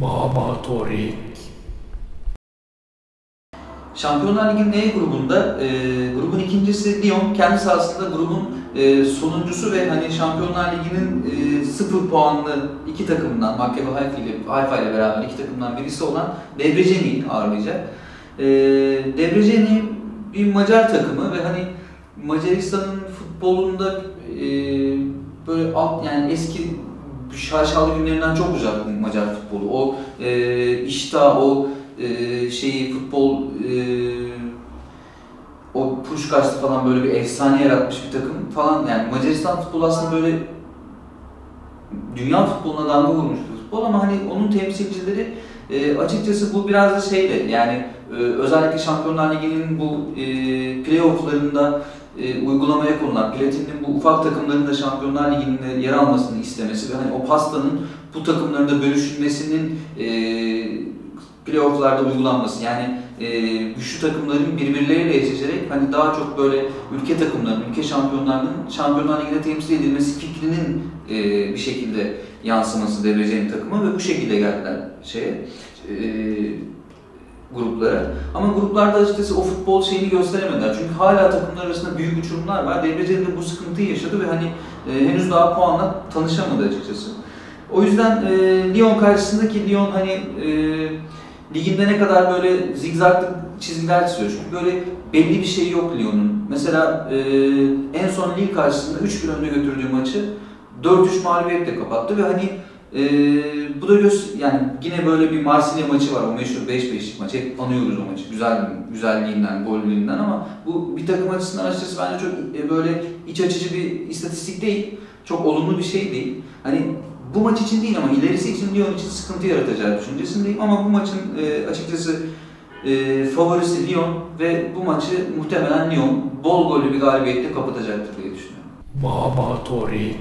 Baba Torik. Şampiyonlar Ligi'nin E grubunda e, grubun ikincisi Lyon. Kendisi aslında grubun e, sonuncusu ve hani Şampiyonlar Ligi'nin e, sıfır puanlı iki takımından, Maccabi Haifa ile, Haifa ile beraber iki takımdan birisi olan Debreceni'yi ağırlayacak. E, Debreceni bir Macar takımı ve hani Macaristan'ın futbolunda e, böyle alt yani eski şaşalı günlerinden çok uzak Macar futbolu. O e, iştah, o e, şeyi futbol e, o Puşkaş'ta falan böyle bir efsane yaratmış bir takım falan yani Macaristan futbolu aslında böyle dünya futboluna damga vurmuş futbol ama hani onun temsilcileri e, açıkçası bu biraz da şeyle yani e, özellikle Şampiyonlar Ligi'nin bu e, playofflarında e, uygulamaya konulan Platin'in bu ufak takımların da Şampiyonlar Ligi'nde yer almasını istemesi ve hani o pastanın bu takımların da bölüşülmesinin e, playofflarda uygulanması. Yani e, güçlü takımların birbirleriyle eşleşerek hani daha çok böyle ülke takımlarının, ülke şampiyonlarının Şampiyonlar Ligi'nde temsil edilmesi fikrinin e, bir şekilde yansıması devreceğin takımı ve bu şekilde geldiler şeye. E, gruplara. Ama gruplarda açıkçası o futbol şeyini gösteremediler. Çünkü hala takımlar arasında büyük uçurumlar var. Debrecen de bu sıkıntıyı yaşadı ve hani e, henüz daha puanla tanışamadı açıkçası. O yüzden e, Lyon karşısındaki Lyon hani e, liginde ne kadar böyle zigzaglı çizgiler çiziyor. Çünkü böyle belli bir şey yok Lyon'un. Mesela e, en son Lille karşısında 3-1 önde götürdüğü maçı 4-3 mağlubiyetle kapattı ve hani e, bu da göz yani yine böyle bir Marsilya maçı var. O meşhur 5-5'lik maç. Hep anıyoruz o maçı. Güzel güzelliğinden, gollüğünden ama bu bir takım açısından açıkçası bence çok e, böyle iç açıcı bir istatistik değil. Çok olumlu bir şey değil. Hani bu maç için değil ama ilerisi için Lyon için sıkıntı yaratacağı düşüncesindeyim ama bu maçın e, açıkçası e, favorisi Lyon ve bu maçı muhtemelen Lyon bol gollü bir galibiyetle kapatacaktır diye düşünüyorum. Baba Torik.